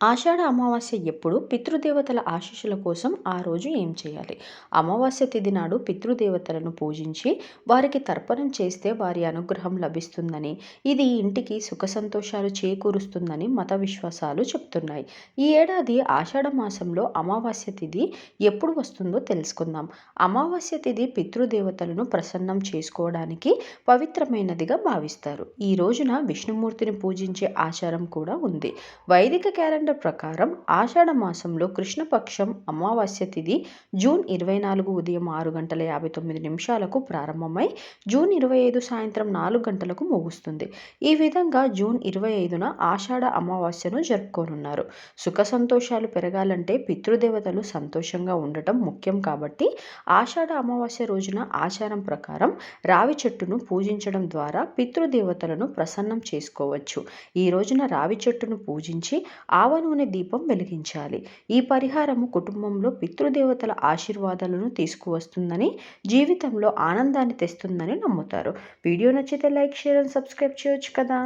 ఆషాఢ అమావాస్య ఎప్పుడు పితృదేవతల ఆశీస్సుల కోసం ఆ రోజు ఏం చేయాలి? అమావాస్య తిథి నాడు పితృదేవతలను పూజించి వారికి తర్పణం చేస్తే వారి అనుగ్రహం లభిస్తుందని ఇది ఇంటికి సుఖ సంతోషాలు చేకూరుస్తుందని మత విశ్వాసాలు చెప్తున్నాయి. ఈ ఏడాది ఆషాఢ మాసంలో అమావాస్య తిథి ఎప్పుడు వస్తుందో తెలుసుకుందాం. అమావాస్య తిథి పితృదేవతలను ప్రసన్నం చేసుకోవడానికి పవిత్రమైనదిగా భావిస్తారు. ఈ రోజున విష్ణుమూర్తిని పూజించే ఆచారం కూడా ఉంది. వైదిక క్యాలెండర్ క్యాలెండర్ ప్రకారం ఆషాఢ మాసంలో కృష్ణపక్షం అమావాస్య తిథి జూన్ ఇరవై నాలుగు ఉదయం ఆరు గంటల యాభై తొమ్మిది నిమిషాలకు ప్రారంభమై జూన్ ఇరవై ఐదు సాయంత్రం నాలుగు గంటలకు ముగుస్తుంది. ఈ విధంగా జూన్ ఇరవై ఐదున ఆషాఢ అమావాస్యను జరుపుకోనున్నారు. సుఖ సంతోషాలు పెరగాలంటే పితృదేవతలు సంతోషంగా ఉండటం ముఖ్యం కాబట్టి ఆషాఢ అమావాస్య రోజున ఆచారం ప్రకారం రావి చెట్టును పూజించడం ద్వారా పితృదేవతలను ప్రసన్నం చేసుకోవచ్చు. ఈ రోజున రావి చెట్టును పూజించి ఆవ నూనె దీపం వెలిగించాలి. ఈ పరిహారము కుటుంబంలో పితృదేవతల ఆశీర్వాదాలను తీసుకువస్తుందని జీవితంలో ఆనందాన్ని తెస్తుందని నమ్ముతారు. వీడియో నచ్చితే లైక్ షేర్ అండ్ సబ్స్క్రైబ్ చేయొచ్చు కదా!